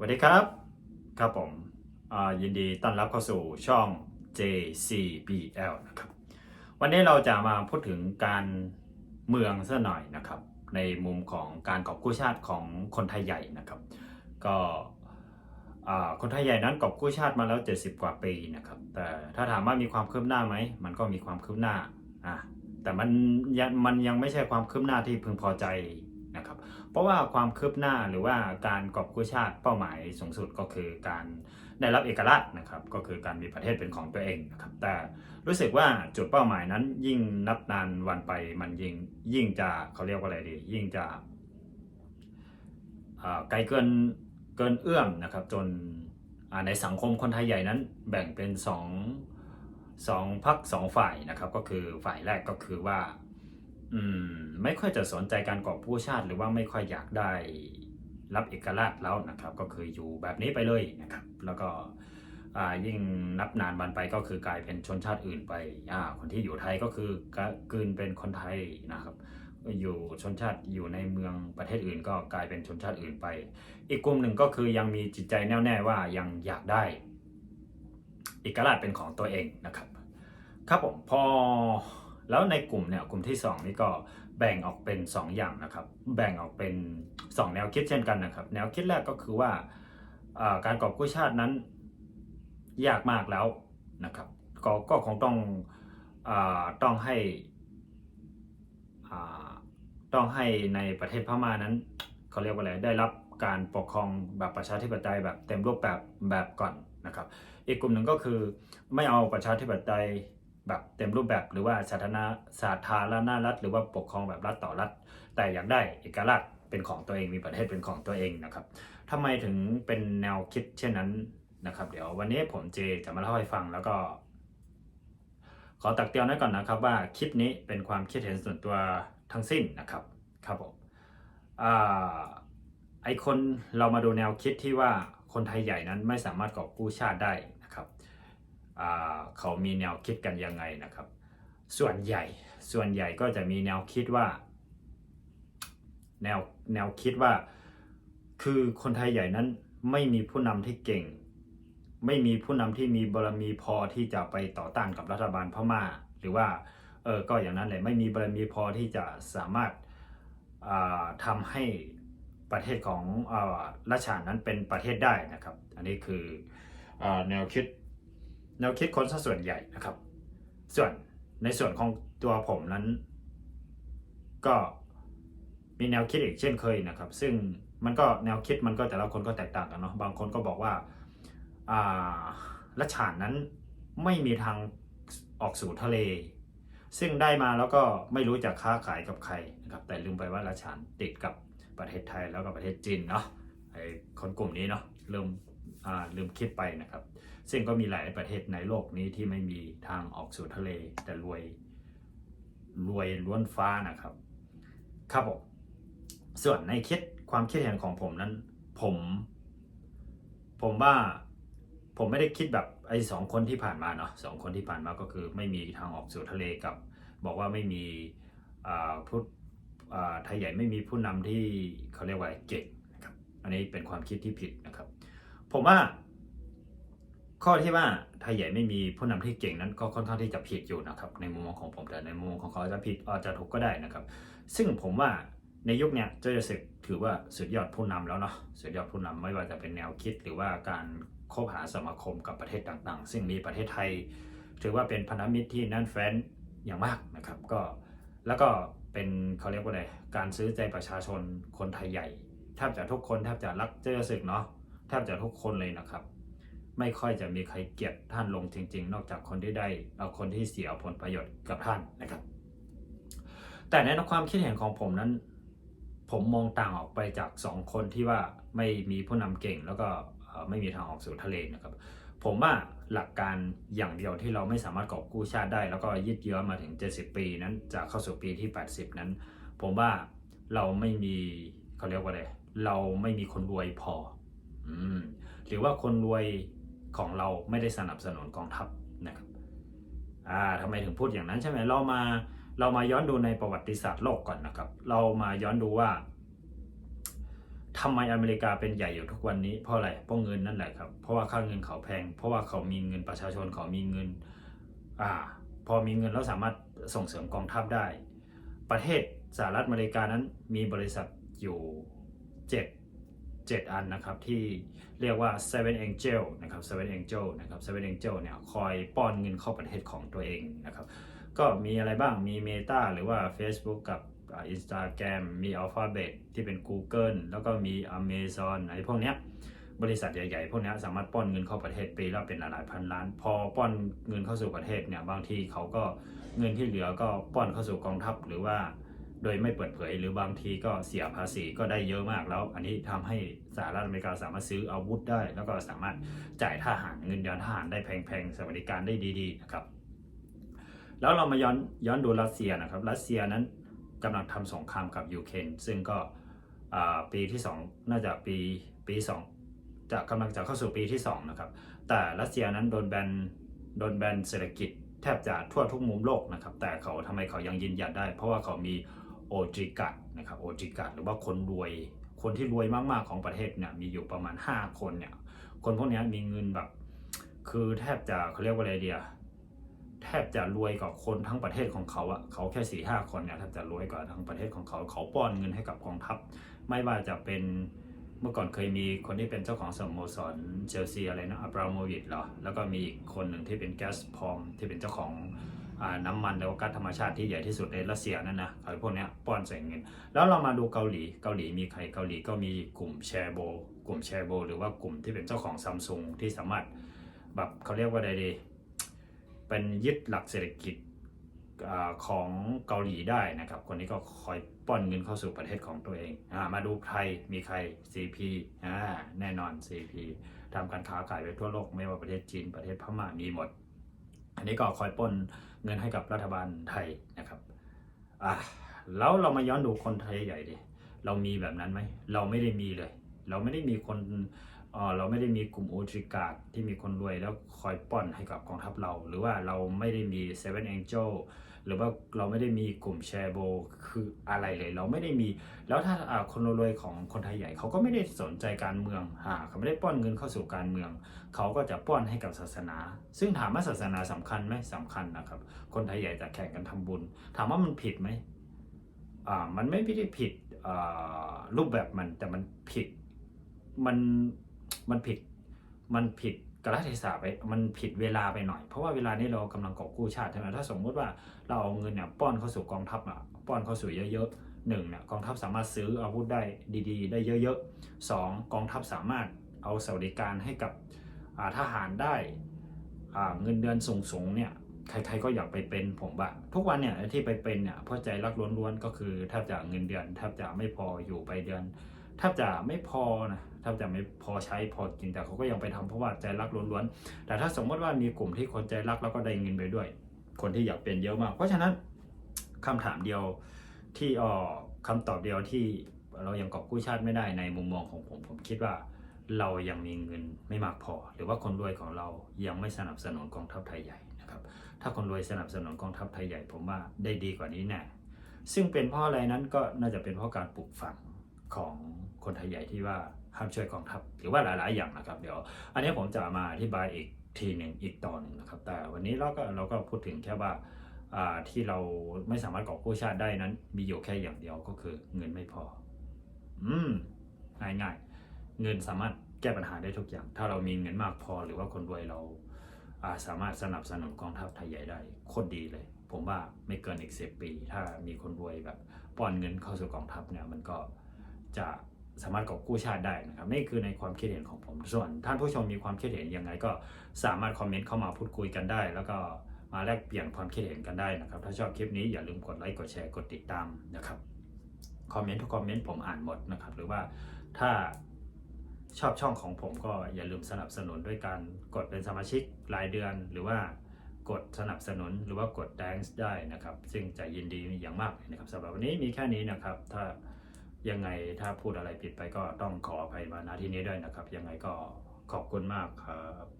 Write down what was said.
สวัสดีครับ ครับผมยินดีต้อนรับเข้าสู่ช่อง JCBL นะครับ วันนี้เราจะมาพูดถึงการเมืองซะหน่อยนะครับ ในมุมของการกอบกู้ชาติของคนไทยใหญ่นะครับ ก็คนไทยใหญ่นั้นกอบกู้ชาติมาแล้ว 70 กว่าปีนะครับ แต่ถ้าถามว่ามีความคืบหน้าไหม มันก็มีความคืบหน้าอะแต่มันยังมันยังไม่ใช่ความคืบหน้าที่พึงพอใจ เพราะว่าความคืบหน้าหรือว่าการกอบกู้ชาติเป้าหมายสูงสุดก็คือการได้รับเอกราชนะครับก็คือการมีประเทศเป็นของตัวเองนะครับแต่รู้สึกว่าจุดเป้าหมายนั้นยิ่งนับนานวันไปมันยิ่งยิ่งจะเขาเรียกว่าอะไรดี ยิ่งจะไกลเกินเกินเอื้อมนะครับจนในสังคมคนไทยใหญ่นั้นแบ่งเป็นสองสองพักสองฝ่ายนะครับก็คือฝ่ายแรกก็คือว่า อืม ไม่ค่อยจะสนใจการกอบกู้ชาติ หรือว่าไม่ค่อยอยากได้รับเอกราชแล้วนะครับ ก็คืออยู่แบบนี้ไปเลยนะครับ แล้วก็อ่ายิ่งนับนานวันไปก็คือกลายเป็นชนชาติอื่นไปอ่าคนที่อยู่ไทยก็คือกะกลืนเป็นคนไทยนะครับ อยู่ชนชาติอยู่ในเมืองประเทศอื่น ก็กลายเป็นชนชาติอื่นไป อีกกลุ่มหนึ่งก็คือยังมีจิตใจแน่วแน่ว่ายังอยากได้เอกราชเป็นของตัวเองนะครับ ครับผมพอ แล้วในกลุ่มเนี่ยกลุ่มที่ 2 นี่ก็แบ่งออกเป็น 2 อย่างนะครับ แบ่งออกเป็น 2 แนวคิดเช่นกันนะครับ แนวคิดแรกก็คือว่าการกอบกู้ชาตินั้นยากมากแล้วนะครับก็ก็คงต้องอต้องให้ต้องให้ในประเทศพม่านั้นเขาเรียกว่าอะไรได้รับการปกครองแบบประชาธิปไตยแบบเต็มรูปแบบแบบก่อนนะครับ อีกกลุ่มหนึ่งก็คือไม่เอาประชาธิปไตย แบบเต็มรูปแบบหรือว่าสาธารณสาธารณรัฐ หรือว่าปกครองแบบรัฐต่อรัฐ แต่อยากได้เอกราชเป็นของตัวเองมีประเทศเป็นของตัวเองนะครับทำไมถึงเป็นแนวคิดเช่นนั้นนะครับ เดี๋ยววันนี้ผมเจจะมาเล่าให้ฟังแล้วก็ ขอตักเตือนไว้ก่อนนะครับ ว่าคลิปนี้เป็นความคิดเห็นส่วนตัวทั้งสิ้นนะครับครับผมอไอคนเรามาดูแนวคิดที่ว่าคนไทยใหญ่นั้นไม่สามารถกอบกู้ชาติได้ เขามีแนวคิดกันยังไงนะครับ ส่วนใหญ่ส่วนใหญ่ก็จะมีแนวคิดว่า แนวแนวคิดว่า คือคนไทยใหญ่นั้นไม่มีผู้นำที่เก่ง ไม่มีผู้นำที่มีบารมีพอที่จะไปต่อต้านกับรัฐบาลพม่า หรือว่าเออก็อย่างนั้นเลยไม่มีบารมีพอที่จะสามารถาทำให้ประเทศของอราชานั้นเป็นประเทศได้นะครับ อันนี้คืออแนวคิด แนวคิดคนซะส่วนใหญ่นะครับ ส่วนในส่วนของตัวผมนั้น ก็มีแนวคิดอีกเช่นเคยนะครับ ซึ่งมันก็แนวคิดมันก็แต่ละคนก็แตกต่างกันเนาะบางคนก็บอกว่าอ่ารัชฉานนั้นไม่มีทางออกสู่ทะเล ซึ่งได้มาแล้วก็ไม่รู้จะค้าขายกับใครนะครับแต่ลืมไปว่ารัชฉานติดกับประเทศไทยแล้วก็ประเทศจีนเนาะไอ้คนกลุ่มนี้เนาะลืมอ่า ลืมคิดไปนะครับ ซึ่งก็มีหลายประเทศในโลกนี้ที่ไม่มีทางออกสู่ทะเล แต่รวยรวยล้วนฟ้านะครับ ครับผมส่วนในคิดความคิดเห็นของผมนั้นผม ผมว่าผมไม่ได้คิดแบบไอ้สองคนที่ผ่านมาเนาะสองคนที่ผ่านมาก็คือไม่มีทางออกสู่ทะเลกับ บอกว่าไม่มีอ่าผู้อ่าไทยใหญ่ไม่มีผู้นำที่เขาเรียกว่าเก่งนะครับ อันนี้เป็นความคิดที่ผิดนะครับ ผมว่า ข้อที่ว่าไทยใหญ่ไม่มีผู้นำที่เก่งนั้นก็ค่อนข้างที่จะผิดอยู่นะครับ ในมุมมองของผมแต่ในมุมมองของเขาจะผิดอาจจะถูกก็ได้นะครับ ซึ่งผมว่าในยุคเนี้ยเจอศึกถือว่าสุดยอดผู้นำแล้วเนาะสุดยอดผู้นำไม่ว่าจะเป็นแนวคิดหรือว่าการคบหาสมาคมกับประเทศต่างๆ ซึ่งมีประเทศไทย ถือว่าเป็นพันธมิตรที่แน่นแฟนอย่างมากนะครับ ก็แล้วก็เป็นเขาเรียกว่าอะไรการซื้อใจประชาชนคนไทยใหญ่แทบจะทุกคนแทบจะรักเจอศึกเนาะ แทบจะทุกคนเลยนะครับ ไม่ค่อยจะมีใครเกลียดท่านลงจริง ๆ นอกจากคนที่ได้เอาคนที่เสียผลประโยชน์กับท่านนะครับ แต่ในความคิดเห็นของผมนั้น ผมมองต่างออกไปจากสองคนที่ว่าไม่มีผู้นำเก่งแล้วก็ไม่มีทางออกสู่ทะเลนะครับ ผมว่าหลักการอย่างเดียวที่เราไม่สามารถกอบกู้ชาติได้ แล้วก็ยืดเยื้อมาถึง 70 ปีนั้นจะเข้าสู่ปีที่ 80 นั้น ผมว่าเราไม่มีเขาเรียกว่าอะไรเราไม่มีคนรวยพอ หรือว่าคนรวยของเราไม่ได้สนับสนุนกองทัพนะครับอ่าทำไมถึงพูดอย่างนั้นใช่ไหมเรามาเรามาย้อนดูในประวัติศาสตร์โลกก่อนนะครับ เรามาย้อนดูว่าทำไมอเมริกาเป็นใหญ่อยู่ทุกวันนี้เพราะอะไรเพราะเงินนั่นแหละครับเพราะว่าค่าเงินเขาแพง เพราะว่าเขามีเงินประชาชนเขามีเงินอ่าพอมีเงินแล้วสามารถส่งเสริมกองทัพได้ ประเทศสหรัฐอเมริกานั้นมีบริษัทอยู่ 7 7 อันนะครับที่เรียกว่า Seven Angel นะครับ Seven Angel นะครับ Seven Angel เนี่ยคอยป้อนเงินเข้าประเทศของตัวเองนะครับก็มีอะไรบ้างมี Meta หรือว่า Facebook กับอินสตาแกรมมี Alphabet ที่เป็น Google แล้วก็มี Amazon อะไรพวกเนี้ยบริษัทใหญ่ๆ พวกเนี้ยสามารถป้อนเงินเข้าประเทศปีละเป็นหลายพันล้าน พอป้อนเงินเข้าสู่ประเทศเนี่ยบางทีเขาก็เงินที่เหลือก็ป้อนเข้าสู่กองทัพหรือว่า โดยไม่เปิดเผย หรือบางทีก็เสียภาษีก็ได้เยอะมากแล้ว อันนี้ทำให้สหรัฐอเมริกาสามารถซื้ออาวุธได้ แล้วก็สามารถจ่ายทหารเงินเดือนทหารได้แพงๆ สวัสดิการได้ดีๆนะครับ แล้วเรามาย้อนย้อนดูรัสเซียนะครับรัสเซียนั้นกำลังทำสงครามกับยูเครนซึ่งก็ปีที่ 2 น่าจะปีปี 2 จะกำลังจะเข้าสู่ปีที่ 2 นะครับ แต่รัสเซียนั้นโดนแบนโดนแบนเศรษฐกิจแทบจะทั่วทุกมุมโลกนะครับ แต่เขาทำไมเขายังยืนหยัดได้ เพราะว่าเขามี โอจิกัดนะครับโอจิกัดหรือว่าคนรวย คนที่รวยมากๆของประเทศเนี่ยมีอยู่ประมาณ 5 คนเนี่ยคนพวกนี้มีเงินแบบ คือแทบจะเขาเรียกว่าอะไรเดียแทบจะรวยกว่าคนทั้งประเทศของเขาอะเขาแค่สี่ห้าคนเนี่ยแทบจะรวยกว่าทั้งประเทศของเขา เขาป้อนเงินให้กับกองทัพ ไม่ว่าจะเป็นเมื่อก่อนเคยมีคนที่เป็นเจ้าของสโมสรเชลซีอะไรนะอับราโมวิชเหรอ แล้วก็มีอีกคนหนึ่งที่เป็นแก๊สพอมที่เป็นเจ้าของ น้ำมันแล้วก็ก๊าซธรรมชาติที่ใหญ่ที่สุดในรัสเซียนั่นนะไอ้พวกนี้ป้อนใส่เงิน แล้วเรามาดูเกาหลีเกาหลีมีใครเกาหลีก็มีกลุ่มแชร์โบกลุ่มแชร์โบหรือว่ากลุ่มที่เป็นเจ้าของซัมซุงที่สามารถแบบเขาเรียกว่าอะไรดีเป็นยึดหลักเศรษฐกิจอของเกาหลีได้นะครับ คนนี้ก็คอยป้อนเงินเข้าสู่ประเทศของตัวเองอมาดูไทยมีใคร CP แน่นอน CP ทำการค้าขายไปทั่วโลกไม่ว่าประเทศจีนประเทศพม่ามีหมด อันนี้ก็คอยป้นเงินให้กับรัฐบาลไทยนะครับอะแล้วเรามาย้อนดูคนไทยใหญ่ดิเรามีแบบนั้นไหมเราไม่ได้มีเลย เราไม่ได้มีคน เอ่อเราไม่ได้มีกลุ่มโอทริกาดที่มีคนรวยแล้วคอยป้อนให้กับกองทัพเรา หรือว่าเราไม่ได้มี Seven Angel หรือว่าเราไม่ได้มีกลุ่มแชร์โบคืออะไรเลย เราไม่ได้มี แล้วถ้าคนรวยของคนไทยใหญ่เขาก็ไม่ได้สนใจการเมืองอ่าเขาไม่ได้ป้อนเงินเข้าสู่การเมือง เขาก็จะป้อนให้กับศาสนา ซึ่งถามว่าศาสนาสำคัญไหมสำคัญนะครับ คนไทยใหญ่จะแข่งกันทำบุญ ถามว่ามันผิดไหมอ่ามันไม่ได้ผิดรูปแบบมันแต่มันผิดมัน มันผิดมันผิดกาลเทศะไปมันผิดเวลาไปหน่อย เพราะว่าเวลานี้เรากำลังกอบกู้ชาติใช่ไหมถ้าสมมติว่าเราเอาเงินเนี่ยป้อนเข้าสู่กองทัพอะป้อนเข้าสู่เยอะๆหนึ่งเนี่ยกองทัพสามารถซื้ออาวุธได้ดีๆ ได้เยอะๆสองกองทัพสามารถเอาสวัสดิการให้กับทหารได้เงินเดือนสูงๆเนี่ยใครๆก็อยากไปเป็นผมว่าทุกวันเนี่ยที่ไปเป็นเนี่ยเพราะใจรักล้วนๆก็คือแทบจะเงินเดือนแทบจะไม่พออยู่ไปเดือนแทบจะไม่พอนะ แทบจะไม่พอใช้พอกินแต่เขาก็ยังไปทำเพราะว่าใจรักล้วนๆแต่ถ้าสมมติว่ามีกลุ่มที่คนใจรักแล้วก็ได้เงินไปด้วย คนที่อยากเป็นเยอะมาก เพราะฉะนั้นคำถามเดียวที่ออคำตอบเดียวที่เรายังกอบกู้ชาติไม่ได้ในมุมมองของผมผมคิดว่าเรายังมีเงินไม่มากพอ หรือว่าคนรวยของเรายังไม่สนับสนุนกองทัพไทยใหญ่นะครับถ้าคนรวยสนับสนุนกองทัพไทยใหญ่ผมว่าได้ดีกว่านี้แน่ซึ่งเป็นเพราะอะไรนั้นก็น่าจะเป็นเพราะการปลูกฝังของคนไทยใหญ่ที่ว่า ห้ามช่วยกองทัพหรือว่าหลาย ๆ อย่างนะครับ เดี๋ยว อันนี้ผมจะมาอธิบายอีกทีหนึ่งอีกตอนหนึ่งนะครับ แต่วันนี้เราก็เราก็พูดถึงแค่ว่าที่เราไม่สามารถก่อกู้ชาติได้นั้น มีอยู่แค่อย่างเดียวก็คือเงินไม่พอ อืมง่าย ๆ เงินสามารถแก้ปัญหาได้ทุกอย่าง ถ้าเรามีเงินมากพอหรือว่าคนรวยเราอาสามารถสนับสนุนกองทัพไทยใหญ่ได้โคตรดีเลย ผมว่าไม่เกินอีกสิปี ถ้ามีคนรวยแบบป้อนเงินเข้าสู่กองทัพเนี่ยมันก็จะ สามารถกอบกู้ชาติได้นะครับนี่คือในความคิดเห็นของผม ส่วนท่านผู้ชมมีความคิดเห็นยังไงก็สามารถคอมเมนต์เข้ามาพูดคุยกันได้ แล้วก็มาแลกเปลี่ยนความคิดเห็นกันได้นะครับ ถ้าชอบคลิปนี้อย่าลืมกดไลค์กดแชร์กดติดตามนะครับคอมเมนต์ทุกคอมเมนต์ผมอ่านหมดนะครับ หรือว่าถ้าชอบช่องของผมก็อย่าลืมสนับสนุนด้วยการกดเป็นสมาชิกรายเดือน หรือว่ากดสนับสนุนหรือว่ากด thanks ได้นะครับ ซึ่งจะยินดีอย่างมากนะครับสำหรับวันนี้มีแค่นี้นะครับ ถ้า ยังไงถ้าพูดอะไรผิดไปก็ต้องขออภัยมาณที่นี้ด้วยนะครับ ยังไงก็ขอบคุณมากครับ